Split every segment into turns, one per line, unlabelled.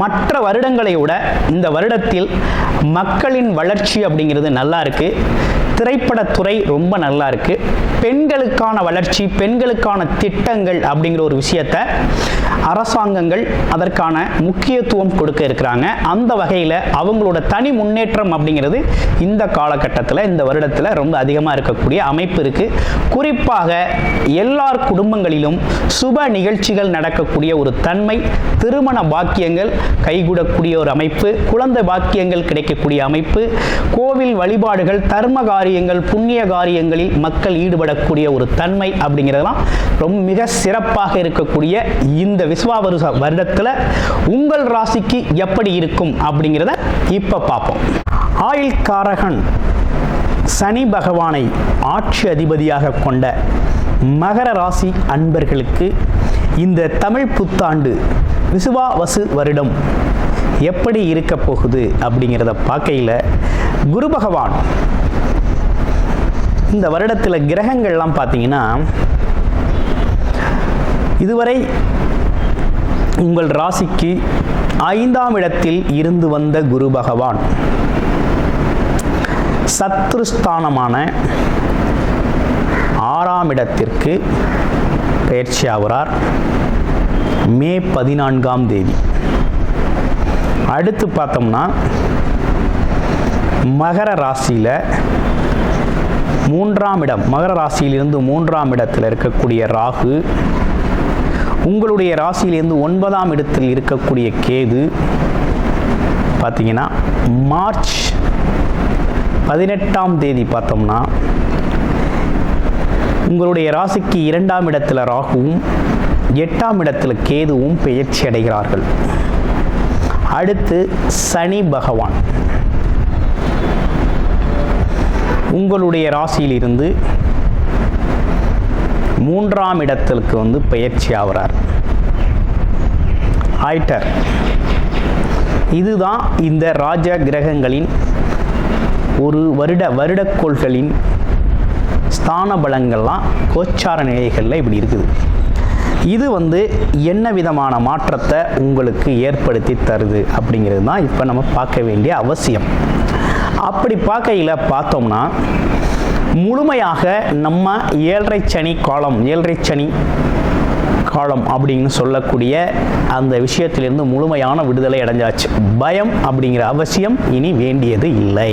மற்ற வருடங்களை விட இந்த வருடத்தில் மக்களின் வளர்ச்சி அப்படிங்கிறது நல்லா இருக்கு. திரைப்படத்துறை ரொம்ப நல்லா இருக்கு. பெண்களுக்கான வளர்ச்சி பெண்களுக்கான திட்டங்கள் அப்படிங்கிற ஒரு விஷயத்தை அரசாங்கங்கள் அதற்கான முக்கியத்துவம் கொடுக்க இருக்கிறாங்க. அந்த வகையில் அவங்களோட தனி முன்னேற்றம் அப்படிங்கிறது இந்த காலகட்டத்தில் இந்த வருடத்தில் ரொம்ப அதிகமாக இருக்கக்கூடிய அமைப்பு இருக்குது குறிப்பாக எல்லார் குடும்பங்களிலும் சுப நிகழ்ச்சிகள் நடக்கக்கூடிய ஒரு தன்மை திருமண பாக்கியங்கள் கைகூடக்கூடிய ஒரு அமைப்பு குழந்தை பாக்கியங்கள் கிடைக்கக்கூடிய அமைப்பு கோவில் வழிபாடுகள் தர்ம காரியங்கள் புண்ணிய காரியங்களில் மக்கள் ஈடுபடக்கூடிய ஒரு தன்மை அப்படிங்கிறதெல்லாம் ரொம்ப மிக சிறப்பாக இருக்கக்கூடிய இந்த விஸ்வாவருஷ வருடத்தில் உங்கள் ராசிக்கு எப்படி இருக்கும் அப்படிங்கிறத இப்போ பார்ப்போம். ஆயில் காரகன் சனி பகவானை ஆட்சி அதிபதியாக கொண்ட மகர ராசி அன்பர்களுக்கு இந்த தமிழ் புத்தாண்டு விசுவாவசு வருடம் எப்படி இருக்க போகுது அப்படிங்கிறத பார்க்கையில் குரு பகவான் இந்த வருடத்தில் கிரகங்கள்லாம் பார்த்தீங்கன்னா இதுவரை உங்கள் ராசிக்கு ஐந்தாம் இடத்தில் இருந்து வந்த குரு பகவான். சத்ருஸ்தானமான ஆறாம் இடத்திற்கு பயிற்சி ஆகிறார். மே பதினான்காம் தேதி. அடுத்து பார்த்தோம்னா மகர ராசியில் மூன்றாம் இடம் மகர ராசியிலிருந்து மூன்றாம் இடத்தில் இருக்கக்கூடிய ராகு உங்களுடைய ராசியிலிருந்து ஒன்பதாம் இடத்தில் இருக்கக்கூடிய கேது பார்த்தீங்கன்னா மார்ச் பதினெட்டாம் தேதி பார்த்தோம்னா உங்களுடைய ராசிக்கு இரண்டாம் இடத்துல ராகுவும் எட்டாம் இடத்துல கேதுவும் பெயர்ச்சி அடைகிறார்கள். அடுத்து சனி பகவான். உங்களுடைய ராசியிலிருந்து மூன்றாம் இடத்திற்கு வந்து பயிற்சி ஆகிறார் ஆயிட்டர். இதுதான் இந்த ராஜ கிரகங்களின் ஒரு வருட வருடக்கோள்களின் ஸ்தான பலங்கள்லாம் கோச்சார நிலைகளில் இப்படி இருக்குது. இது வந்து என்ன விதமான மாற்றத்தை உங்களுக்கு ஏற்படுத்தி தருது அப்படிங்கிறது தான் இப்போ நம்ம பார்க்க வேண்டிய அவசியம். அப்படி பார்க்கையில் பார்த்தோம்னா முழுமையாக நம்ம ஏழரை சனி காலம் ஏழரை சனி காலம் அப்படின்னு சொல்லக்கூடிய அந்த விஷயத்திலிருந்து முழுமையான விடுதலை அடைஞ்சாச்சு. பயம் அப்படிங்கிற அவசியம் இனி வேண்டியது இல்லை.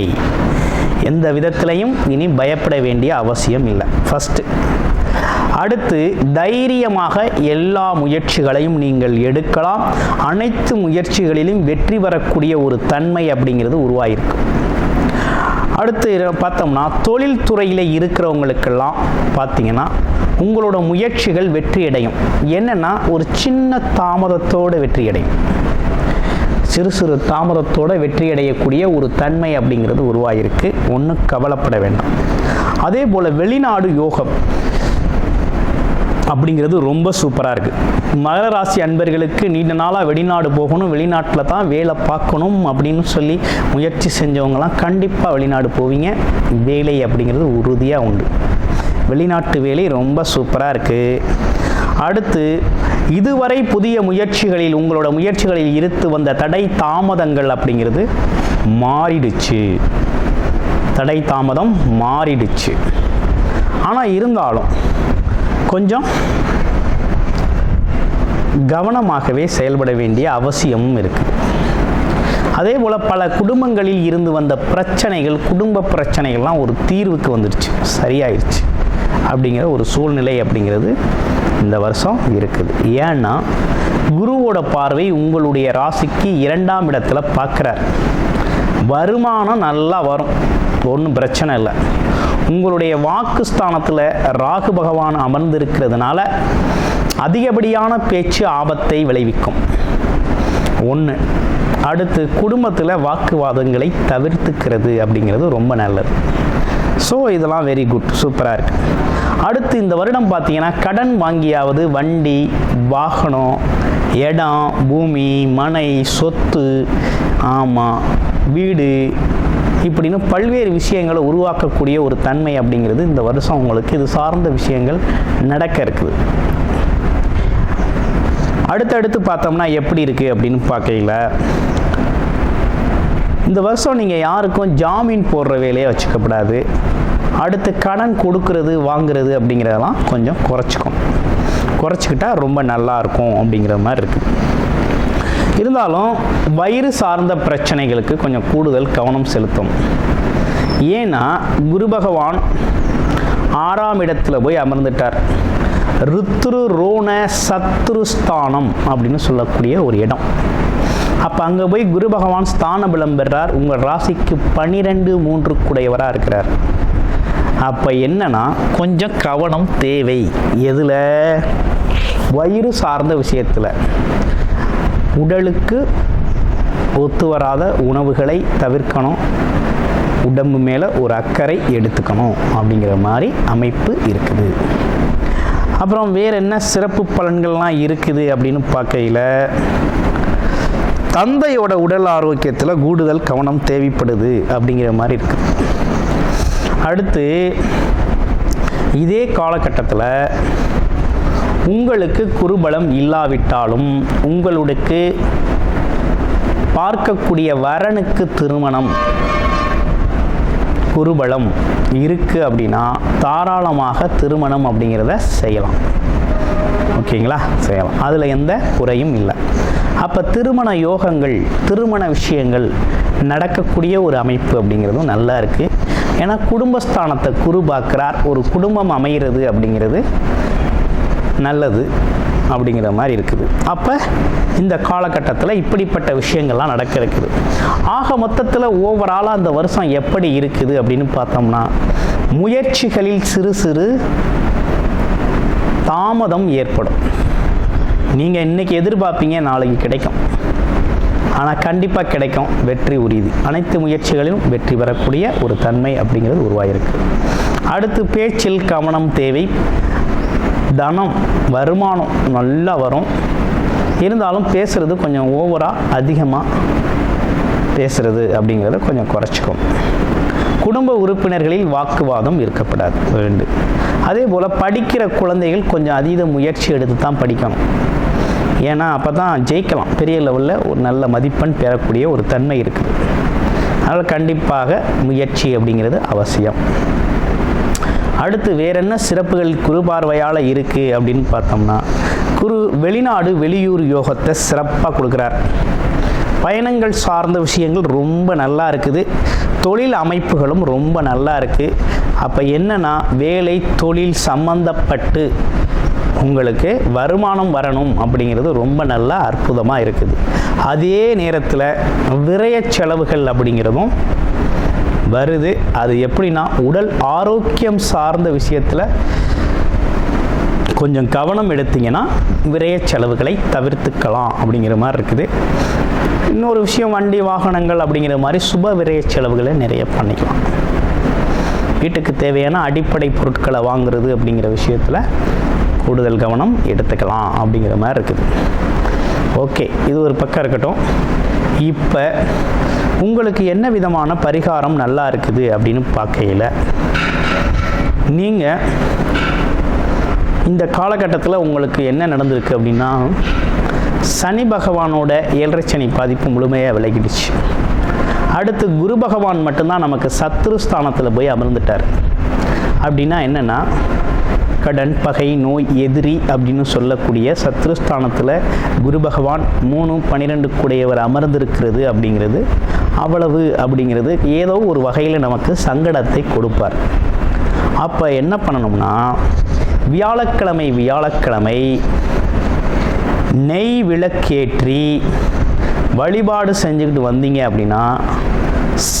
எந்த விதத்திலையும் இனி பயப்பட வேண்டிய அவசியம் இல்லை. ஃபஸ்ட்டு அடுத்து தைரியமாக எல்லா முயற்சிகளையும் நீங்கள் எடுக்கலாம். அனைத்து முயற்சிகளிலும் வெற்றி பெறக்கூடிய ஒரு தன்மை அப்படிங்கிறது உருவாயிருக்கு. அடுத்து பார்த்தோம்னா தொழில்துறையில் இருக்கிறவங்களுக்கெல்லாம் பார்த்தீங்கன்னா உங்களோட முயற்சிகள் வெற்றி அடையும் ஒரு சின்ன தாமதத்தோடு வெற்றி அடையும் சிறு சிறு தாமதத்தோட வெற்றி அடையக்கூடிய ஒரு தன்மை அப்படிங்கிறது உருவாகிருக்கு ஒன்றும் கவலைப்பட வேண்டாம். அதே போல் வெளிநாடு யோகம். அப்படிங்கிறது ரொம்ப சூப்பராக இருக்குது மகர ராசி அன்பர்களுக்கு நீண்ட நாளாக வெளிநாடு போகணும் வெளிநாட்டில் தான் வேலை பார்க்கணும் அப்படின்னு சொல்லி முயற்சி செஞ்சவங்கலாம் கண்டிப்பாக வெளிநாடு போவீங்க. வேலை அப்படிங்கிறது உறுதியாக உண்டு. வெளிநாட்டு வேலை ரொம்ப சூப்பராக இருக்குது அடுத்து இதுவரை புதிய முயற்சிகளில் உங்களோட முயற்சிகளில் இருத்து வந்த தடை தாமதங்கள் அப்படிங்கிறது மாறிடுச்சு. தடை தாமதம் மாறிடுச்சு. ஆனால் இருந்தாலும் கொஞ்சம் கவனமாகவே செயல்பட வேண்டிய அவசியமும் இருக்குது அதே போல் பல குடும்பங்களில் இருந்து வந்த பிரச்சனைகள் குடும்ப பிரச்சனைகள்லாம் ஒரு தீர்வுக்கு வந்துடுச்சு. சரியாயிடுச்சு அப்படிங்கிற ஒரு சூழ்நிலை அப்படிங்கிறது இந்த வருஷம் இருக்குது. ஏன்னா குருவோட பார்வை உங்களுடைய ராசிக்கு இரண்டாம் இடத்துல பார்க்குறார் வருமானம் நல்லா வரும். ஒன்றும் பிரச்சனை இல்லை. உங்களுடைய வாக்குஸ்தானத்தில் ராகு பகவான் அமர்ந்திருக்கிறதுனால அதிகப்படியான பேச்சு ஆபத்தை விளைவிக்கும். ஒன்று அடுத்து குடும்பத்தில் வாக்குவாதங்களை தவிர்த்துக்கிறது அப்படிங்கிறது ரொம்ப நல்லது. ஸோ இதெல்லாம் வெரி குட் சூப்பராக இருக்குது அடுத்து இந்த வருடம் பார்த்தீங்கன்னா கடன் வாங்கியாவது வண்டி வாகனம் இடம் பூமி மனை சொத்து ஆமாம் வீடு இப்படின்னு பல்வேறு விஷயங்களை உருவாக்கக்கூடிய ஒரு தன்மை அப்படிங்கிறது இந்த வருஷம் உங்களுக்கு இது சார்ந்த விஷயங்கள் நடக்க இருக்குது. அடுத்தடுத்து பார்த்தோம்னா எப்படி இருக்குது அப்படின்னு பார்க்கையில இந்த வருஷம் நீங்கள் யாருக்கும் ஜாமீன் போடுற வேலையை வச்சுக்கப்படாது அடுத்து கடன் கொடுக்கறது வாங்குறது அப்படிங்கிறதெல்லாம் கொஞ்சம் குறைச்சிக்கும் குறைச்சிக்கிட்டா ரொம்ப நல்லா இருக்கும் அப்படிங்கிற மாதிரி இருக்குது இருந்தாலும் வயிறு சார்ந்த பிரச்சனைகளுக்கு கொஞ்சம் கூடுதல் கவனம் செலுத்தும். ஏன்னா குரு பகவான் ஆறாம் இடத்துல போய் அமர்ந்துட்டார். ருத்ரு ரோண சத்ருஸ்தானம் அப்படின்னு சொல்லக்கூடிய ஒரு இடம். அப்போ அங்கே போய் குரு பகவான் ஸ்தான பலம் பெறார் உங்கள் ராசிக்கு பனிரெண்டு மூன்று குடையவராக இருக்கிறார். அப்போ என்னன்னா கொஞ்சம் கவனம் தேவை. எதில்? வயிறு சார்ந்த விஷயத்தில். உடலுக்கு ஒத்து வராத உணவுகளை தவிர்க்கணும். உடம்பு மேலே ஒரு அக்கறை எடுத்துக்கணும் அப்படிங்கிற மாதிரி அமைப்பு இருக்குது. அப்புறம் வேறு என்ன சிறப்பு பலன்கள்லாம் இருக்குது அப்படின்னு பார்க்கையில் தந்தையோட உடல் ஆரோக்கியத்தில் கூடுதல் கவனம் தேவைப்படுது அப்படிங்கிற மாதிரி இருக்குது அடுத்து இதே காலகட்டத்தில் உங்களுக்கு குருபலம் இல்லாவிட்டாலும் உங்களுக்கு பார்க்கக்கூடிய வரனுக்கு திருமணம் குருபலம் இருக்குது அப்படின்னா தாராளமாக திருமணம் அப்படிங்கிறத செய்யலாம். ஓகேங்களா? செய்யலாம். அதில் எந்த குறையும் இல்லை. அப்போ திருமண யோகங்கள் திருமண விஷயங்கள் நடக்கக்கூடிய ஒரு அமைப்பு அப்படிங்கிறதும் நல்லா இருக்குது ஏன்னா குடும்பஸ்தானத்தை குரு பார்க்குறார். ஒரு குடும்பம் அமைகிறது அப்படிங்கிறது நல்லது அப்படிங்கிற மாதிரி இருக்குது. அப்போ இந்த காலகட்டத்தில் இப்படிப்பட்ட விஷயங்கள்லாம் நடக்க இருக்குது ஆக மொத்தத்தில் ஓவராலாக அந்த வருஷம் எப்படி இருக்குது அப்படின்னு பார்த்தோம்னா முயற்சிகளில் சிறு சிறு தாமதம் ஏற்படும். நீங்கள் இன்னைக்கு எதிர்பார்ப்பீங்க நாளைக்கு கிடைக்கும். ஆனால் கண்டிப்பாக கிடைக்கும் வெற்றி உறுதி. அனைத்து முயற்சிகளிலும் வெற்றி பெறக்கூடிய ஒரு தன்மை அப்படிங்கிறது உருவாகிருக்கு அடுத்து பேச்சில் கவனம் தேவை. தனம் வருமானம் நல்லா வரும். இருந்தாலும் பேசுகிறது கொஞ்சம் ஓவராக அதிகமாக பேசுகிறது அப்படிங்கிறத கொஞ்சம் குறைச்சிக்கும் குடும்ப உறுப்பினர்களில் வாக்குவாதம் இருக்கப்படாது. ரெண்டு. அதே போல் படிக்கிற குழந்தைகள் கொஞ்சம் அதீத முயற்சி எடுத்து தான் படிக்கணும். ஏன்னா அப்போ தான் ஜெயிக்கலாம். பெரிய லெவலில் ஒரு நல்ல மதிப்பெண் பெறக்கூடிய ஒரு தன்மை இருக்குது. அதனால் கண்டிப்பாக முயற்சி அப்படிங்கிறது அவசியம். அடுத்து வேற என்ன சிறப்புகள் குரு பார்வையால் இருக்குது அப்படின்னு பார்த்தோம்னா குரு வெளிநாடு வெளியூர் யோகத்தை சிறப்பாக கொடுக்குறார். பயணங்கள் சார்ந்த விஷயங்கள் ரொம்ப நல்லா இருக்குது. தொழில் அமைப்புகளும் ரொம்ப நல்லா இருக்குது அப்போ என்னன்னா வேலை தொழில் சம்பந்தப்பட்டு உங்களுக்கு வருமானம் வரணும் அப்படிங்கிறது ரொம்ப நல்லா அற்புதமாக இருக்குது. அதே நேரத்தில் விரய செலவுகள் அப்படிங்கிறதும் வருது. அது எப்படின்னா உடல் ஆரோக்கியம் சார்ந்த விஷயத்தில் கொஞ்சம் கவனம் எடுத்தீங்கன்னா விரய செலவுகளை தவிர்த்துக்கலாம் அப்படிங்கிற மாதிரி இருக்குது. இன்னொரு விஷயம் வண்டி வாகனங்கள் அப்படிங்கிற மாதிரி சுப விரைய செலவுகளை நிறைய பண்ணிக்கலாம். வீட்டுக்கு தேவையான அடிப்படை பொருட்களை வாங்குறது அப்படிங்கிற விஷயத்தில் கூடுதல் கவனம் எடுத்துக்கலாம் அப்படிங்கிற மாதிரி இருக்குது. ஓகே இது ஒரு பக்கம் இருக்கட்டும். இப்போ உங்களுக்கு என்ன விதமான பரிகாரம் நல்லா இருக்குது அப்படின்னு பார்க்கையில் நீங்கள் இந்த காலகட்டத்தில் உங்களுக்கு என்ன நடந்திருக்கு அப்படின்னா சனி பகவானோட ஏழரை சனி பாதிப்பு முழுமையாக விலகிடுச்சு. அடுத்து குரு பகவான் மட்டும்தான் நமக்கு சத்ரு ஸ்தானத்தில் போய் அமர்ந்துட்டார். அப்படின்னா என்னென்னா கடன் பகை நோய் எதிரி அப்படின்னு சொல்லக்கூடிய சத்ருஸ்தானத்தில் குரு பகவான் மூணு பன்னிரெண்டு கூடையவர் அமர்ந்திருக்கிறது அப்படிங்கிறது அவ்வளவு அப்படிங்கிறது ஏதோ ஒரு வகையில் நமக்கு சங்கடத்தை கொடுப்பார். அப்போ என்ன பண்ணணும்னா வியாழக்கிழமை வியாழக்கிழமை நெய் விளக்கேற்றி வழிபாடு செஞ்சுக்கிட்டு வந்தீங்க அப்படின்னா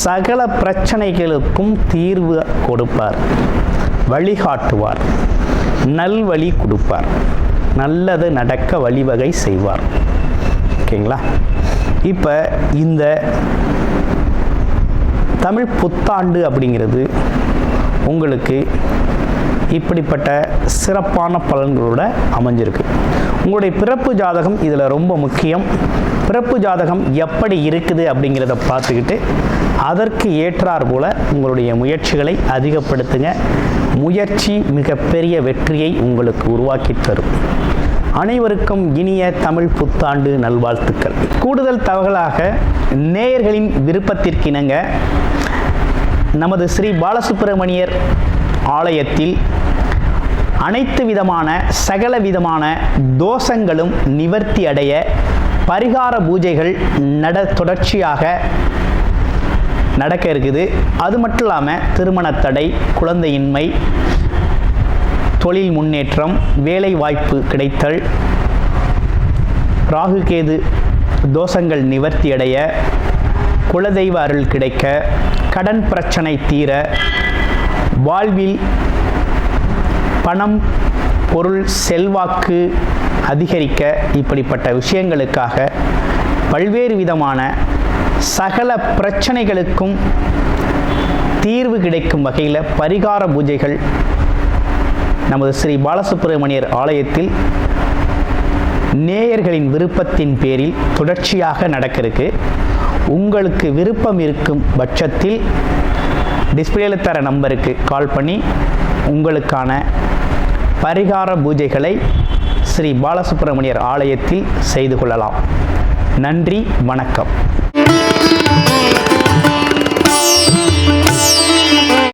சகல பிரச்சனைகளுக்கும் தீர்வு கொடுப்பார். வழிகாட்டுவார். நல்வழி கொடுப்பார். நல்லது நடக்க வழிவகை செய்வார். ஓகேங்களா? இப்போ இந்த தமிழ் புத்தாண்டு அப்படிங்கிறது உங்களுக்கு இப்படிப்பட்ட சிறப்பான பலன்களோட அமைஞ்சிருக்கு. உங்களுடைய பிறப்பு ஜாதகம் இதில் ரொம்ப முக்கியம். பிறப்பு ஜாதகம் எப்படி இருக்குது அப்படிங்கிறத பார்த்துக்கிட்டு அதற்கு ஏற்றார் போல உங்களுடைய முயற்சிகளை அதிகப்படுத்துங்க. முயற்சி மிகப்பெரிய வெற்றியை உங்களுக்கு உருவாக்கி தரும். அனைவருக்கும் இனிய தமிழ் புத்தாண்டு நல்வாழ்த்துக்கள். கூடுதல் தகவலாக நேயர்களின் விருப்பத்திற்கிணங்க நமது ஸ்ரீ பாலசுப்பிரமணியர் ஆலயத்தில் அனைத்து விதமான சகல விதமான தோஷங்களும் நிவர்த்தி அடைய பரிகார பூஜைகள் நட தொடர்ச்சியாக நடக்க இருக்குது. அது மட்டும் இல்லாமல் திருமணத்தடை குழந்தையின்மை தொழில் முன்னேற்றம் வேலை வாய்ப்பு கிடைத்தல் ராகுகேது தோஷங்கள் நிவர்த்தி அடைய குலதெய்வ அருள் கிடைக்க கடன் பிரச்சனை தீர வாழ்வில் பணம் பொருள் செல்வாக்கு அதிகரிக்க இப்படிப்பட்ட விஷயங்களுக்காக பல்வேறு விதமான சகல பிரச்சனைகளுக்கும் தீர்வு கிடைக்கும் வகையில் பரிகார பூஜைகள் நமது ஸ்ரீ பாலசுப்பிரமணியர் ஆலயத்தில் நேயர்களின் விருப்பத்தின் பேரில் தொடர்ச்சியாக நடக்க இருக்கு உங்களுக்கு விருப்பம் இருக்கும் பட்சத்தில் டிஸ்பிளேல தர நம்பருக்கு கால் பண்ணி உங்களுக்கான பரிகார பூஜைகளை ஸ்ரீ பாலசுப்பிரமணியர் ஆலயத்தில் செய்து கொள்ளலாம். நன்றி வணக்கம்.